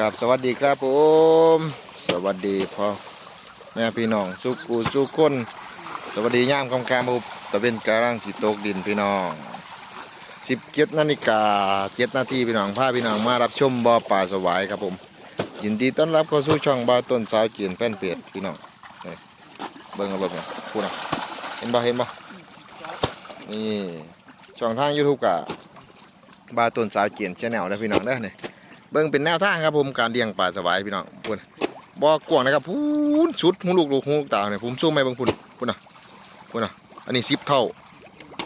กับสวัสดีครับผม สวัสดีพ่อแม่พี่น้องสุกูสุกคนสวัสดีย่ามกำการบุบตะเป็นกลังสิตกดินพี่น้องสิบเจ็ดนาฬิกาเจ็ดนาทีพี่น้องพาพี่น้องมารับชมบ่อป่าสวายครับผม ยินดีต้อนรับเข้าสู่ช่องบ่าวต้นสาวเกียนแฟนเพจพี่น้องเบิ่งเอาเบิ่งนะพูดนะเห็นบ่เห็นบ่นี่ช่องทางยูทูบกับบ่าต้นสาวเกียนชแนลนะพี่น้องเด้อนี่ เบิ่งเป็นแนวทางครับผมการเลี้ยงปลาสวายพี่น้องพุ่นบ่อกวางนะครับพูนชุดหูลูกลูกหูลูกตาเนี่ยผมซูมให้เบิ่งพุ่นพุ่นน่ะพุ่นน่ะอันนี้สิบเท่า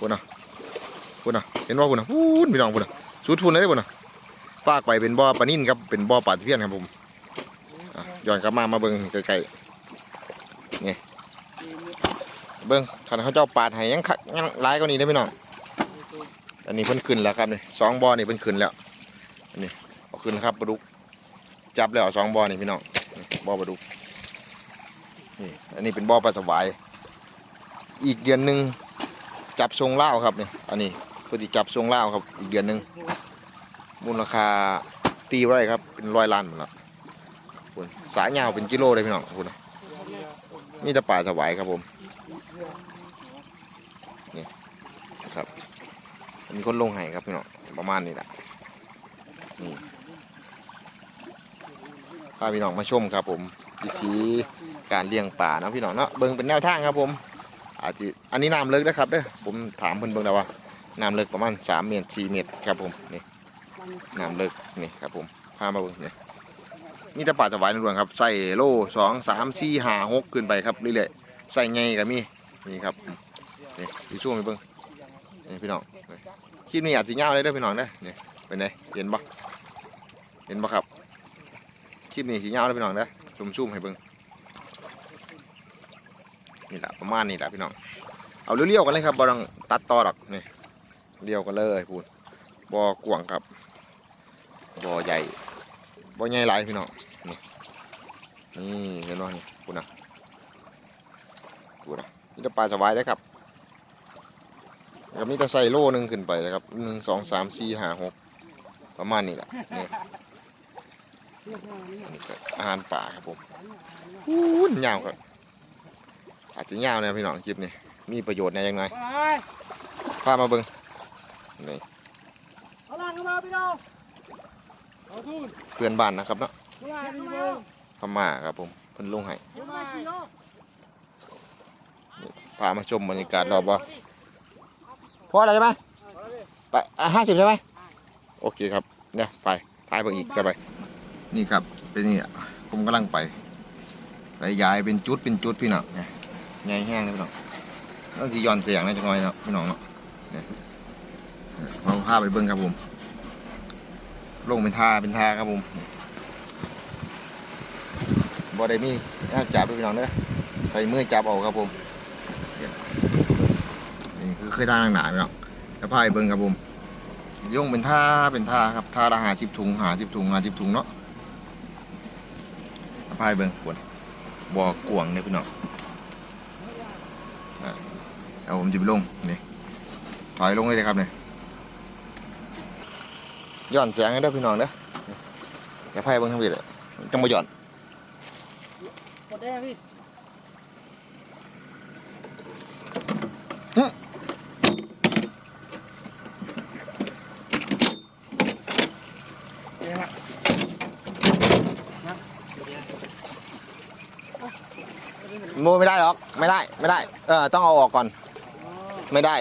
พุ่นน่ะพุ่นน่ะเห็นว่าพุ่นน่ะพูนพี่น้องพุ่นน่ะชุดพุ่นเลยพุ่นน่ะปากไปเป็นบ่อปลานิ่นครับเป็นบ่อปลาตะเพียนครับผมย้อนกลับมามาเบิ่งใกลๆนี่เบิ่งคันเขาเจ้าปาดให้ยังคักยังหลายกว่านี้เด้อพี่น้องอันนี้เพิ่นขึ้นแล้วครับนี่สองบ่อนี่เพิ่นขึ้นแล้วอันนี้ เอาขึ้นครับปลาดุก จับแล้วสองบ่อนี่พี่น้องบ่อปลาดุกนี่อันนี้เป็นบ่อปลาสวาย อีกเดือนหนึ่งจับทรงเล่าครับนี่อันนี้ปฏิจับทรงเล่าครับ อีกเดือนหนึ่งมูลค่าตีไว้ครับ เป็นร้อยล้านหมดแล้วคุณสายยาวเป็นกิโลเลยพี่น้องคุณนะมีแต่ปลาสวายครับผมนี่ครับมีคนลงให้ครับพี่น้องประมาณนี้แหละนี่ พาพี่น้องมาชมครับผมวิธีการเลี้ยงป่านะพี่น้องเนาะเบิ่งเป็นแนวทางครับผม อาจจะอันนี้น้ำเลิกนะครับเด้อผมถามเพิ่นเบิ่งแล้วว่าน้ำเลิกประมาณสามเมตรสี่เมตรครับผมนี่น้ำเลิกนี่ครับผมพามาเบิ่งนี่มีแต่ป่าสวายล้วนครับ ใส่โล่สองสามสี่ห้าหกขึ้นไปครับเรื่อยๆใส่ไงก็มีนี่ครับนี่พี่ช่วงไปเบิ่งนี่พี่น้องคลิปนี้อาจจะยาวเลยเด้อพี่น้องเด้อนี่เป็นไงเห็นบ่เห็นบ่ครับ ลิปนี้สียาวเลยพี่น้องเด้อซุ่มซุ่มๆให้เบิ่งนี่แหละประมาณนี้แหละพี่น้อง เอาเลี้ยวๆกันเลยครับบ่ต้องตัดต่อหรอกนี่เลี้ยวกันเลยพูดบ่อกวางครับบ่อใหญ่บ่อใหญ่หลายพี่น้องนี่นี่เห็นบ่นี่พูดนะพูดนะนี่จะปลาสวายได้ครับก็มีแต่ใส่โล่หนึ่งขึ้นไปเลยครับหนึ่งสองสามสี่ห้าหกประมาณนี้แหละนี่ อันนี้ก็อาหารป่าครับผมอู้นยาวครับอาจจะยาวนะพี่น้องคลิปนี้มีประโยชน์ในยังไงไปพามาเบิ่งนี่เอาล่างเข้ามาพี่น้องเอาทุนเพื่อนบ้านนะครับเนาะเข้ามาดีเบิ้งพม่าครับผมเพิ่นลงให้เข้ามาพี่น้องพามาชมบรรยากาศรอบบ่พออะไรใช่ไหมไปห้าสิบใช่ไหมโอเคครับเนี่ยไปพายเบิ่งอีกจะไป นี่ครับเป็นนี่ผมกำลังไป ไปย้ายเป็นจุดเป็นจุดพี่น้องไงไงแห้งเลยพี่น้องต้องสิย้อนเสียงนะจังหน่อยนะพี่น้องเนาะเนี่ยเราไปเบิ่งครับผมลงเป็นท่าเป็นท่าครับผมบ่ได้มีแนวจับด้วยพี่น้องเด้อใส่มือจับเอาครับผมนี่คือเคยท่าหนาๆพี่น้องแล้วพาไปเบิ่งครับผมย่งเป็นท่าเป็นท่าครับท่าละหาจิบถุงหาจิบถุงหาจิบถุงเนาะ พาไปเบิ่งปวดบ่อกวางเนี่ยพี่น้องอะเอาผมจะไปลงนี่ถอยลงเลยนะครับเนี่ยย้อนเสียงให้เด้อพี่น้องเด้อนี่อย่าพายเบิ่งทั้งพี่เลยจังบ่ย้อนกดแดงพี่เดี๋ยวฮะนะเดี๋ยว มูไม่ได้หรอก ไม่ได้ ไม่ได้ เออ ต้องเอาออกก่อน ไม่ได้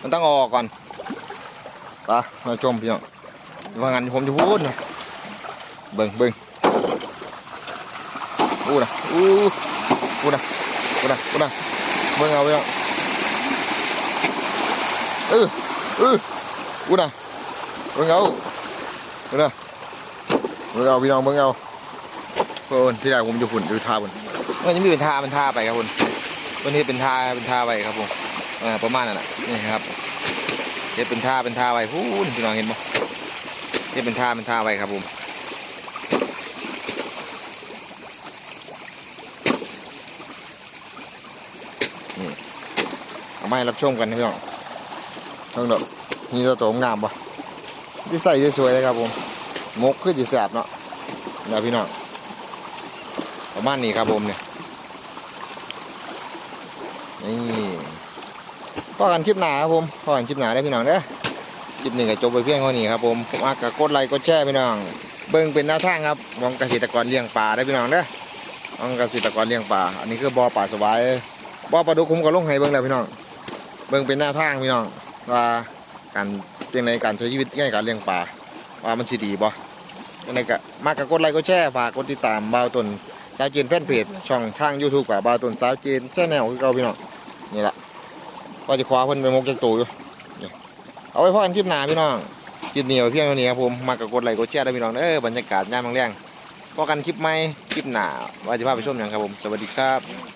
มันต้องเอาออกก่อนไปมาชมพี่น้องว่างั้นผมจะพูดนะเบิ่งเบิ่งอู้นะอู้อู้นะอู้นะอู้นะเบิ่งเอาพี่น้องเออเอออู้นะเบิ่งเอาเบิ่งนะเบิ่งเอาพี่น้องเบิ่งเอาเพิ่นที่แรกผมจะพุ่นอยู่ท่าพุ่น มันจะมีเป็นท่าเป็นท่าไปครับพุ่นวันนี้เป็นท่าเป็นท่าไปครับผมอ่าประมาณนั้นแหละนี่ครับเฮ็ดเป็นท่าเป็นท่าไว้พูนพี่น้องเห็นบ่เฮ็ดเป็นท่าเป็นท่าไว้ครับผมนี่เอามาให้รับชมกันนะพี่น้องเพิ่งดอกนี่ตัวโตงามปะที่ใส่สวยๆเลยครับผมงกคือจะแสบเนาะนะพี่น้องประมาณนี้ครับผมเนี่ย นี่พอกันคลิปหนาครับผมพอกันคลิปหนาได้พี่น้องเด้อคลิปหนี้ก็จบไปเพียงเท่านี้ครับผมผมอากกดไลค์กดแชร์พี่น้อง เบิ่งเป็นแนวทางครับมองเกษตรกรเลี้ยงปลาได้พี่น้องเด้อมองเกษตรกรเลี้ยงปลาอันนี้คือบ่อปลาสวายบ่อปลาดุกผมก็ลงให้เบิ่งแล้วพี่น้อง เบิ่งเป็นแนวทางพี่น้องว่าการเป็นในการใช้ชีวิตในการเลี้ยงปลาว่ามันสิดีบ่ยังไงก็มากกกดไลค์กดแชร์ฝากกดติดตามบ่าวตนสาวจีนแฟนเพจช่องทาง YouTube กับบ่าวต้นสาวจีนแชนแนลคือเก่าพี่น้อง นี่แหละว่าจะคว้าเพิ่นไปมกจากตูอยู่เอาไว้พอกันคลิปหน้าพี่น้องคลิปนี้เอาเพียงเท่านี้ครับผมมากกกดไลค์กดแชร์ได้พี่น้องเออบรรยากาศยามแรงๆพอกันคลิปใหม่คลิปหน้าว่าจะพาไปชมอยังครับผมสวัสดีครับ